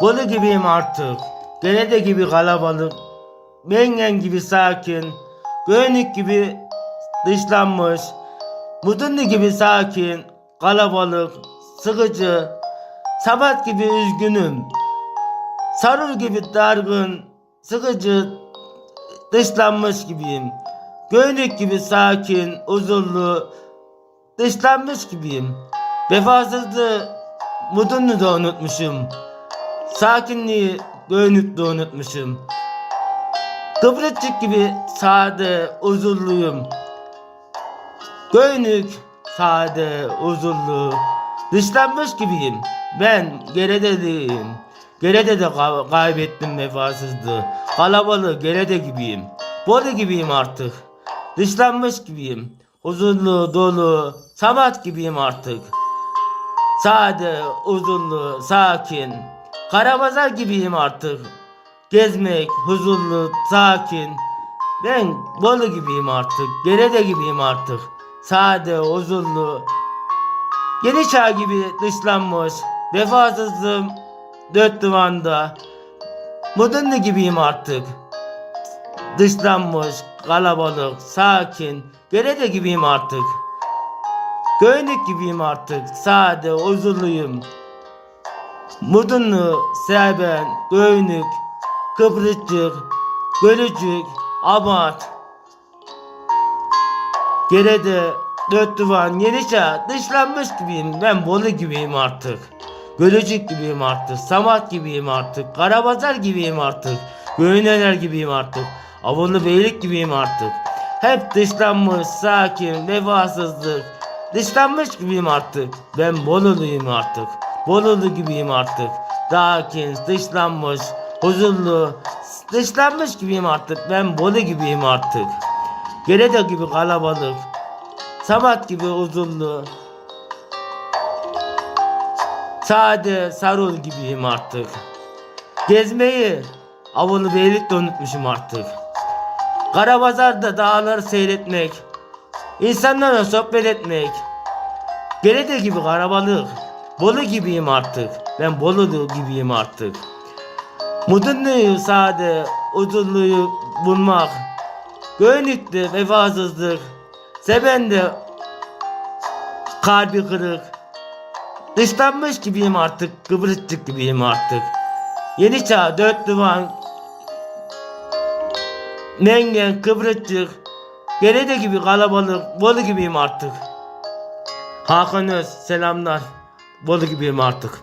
Bolu gibiyim artık. Gerede gibi kalabalık. Mengen gibi sakin. Göynük gibi dışlanmış. Mudunlu gibi sakin. Kalabalık. Sıkıcı. Sabat gibi üzgünüm. Sarıl gibi dargın. Sıkıcı. Dışlanmış gibiyim. Göynük gibi sakin, huzurlu, dışlanmış gibiyim. Vefasızlığı, mudunu da unutmuşum. Sakinliği, göynüklü unutmuşum. Kıbrıcık gibi sade, huzurluyum. Göynük, sade, huzurlu, dışlanmış gibiyim. Ben geride değilim. Geride de ka- kaybettim vefasızlığı. Kalabalık geride gibiyim. Bolu gibiyim artık. Dışlanmış gibiyim. Huzurlu, dolu, sabat gibiyim artık. Sade, huzurlu, sakin. Karabazar gibiyim artık. Gezmek, huzurlu, sakin. Ben Bolu gibiyim artık. Gerede gibiyim artık. Sade, huzurlu. Yeni çağ gibi dışlanmış. Vefasızlığım dört duvanda. Mudunlu gibiyim artık. Dışlanmış, kalabalık, sakin. Gerede gibiyim artık. Göynük gibiyim artık. Sade, huzurluyum. Mudunlu, Serben, Göynük, Kıbrıcık, Gölücük, Abat. Geride dört duvan Yenişa dışlanmış gibiyim. Ben Bolu gibiyim artık. Gölücük gibiyim artık. Samat gibiyim artık. Karabazar gibiyim artık. Göğüneler gibiyim artık. Avunlu beylik gibiyim artık. Hep dışlanmış, sakin, vefasızlık. Dışlanmış gibiyim artık. Ben Boluluyum artık. Bolulu gibiyim artık. Sakin, dışlanmış, huzurlu, dışlanmış gibiyim artık. Ben Bolu gibiyim artık. Gerede gibi kalabalık. Sabat gibi huzurlu. Sade sarıl gibiyim artık. Gezmeyi avunu beylikle unutmuşum artık. Karabazar'da dağları seyretmek. insanlarla sohbet etmek. Gerede gibi karabalık. Bolu gibiyim artık. Ben Bolu gibiyim artık. Mudunluyu sade, huzurluyu bulmak. Göynükte vefasızlık. Sebende kalbi kırık. Dışlanmış gibiyim artık. Kıbrısçık gibiyim artık. Yeni çağ dört duvan. Mengen Kıbrısçık. Gerede gibi kalabalık. Bolu gibiyim artık. Hakan Öz selamlar. Bolu gibiyim artık.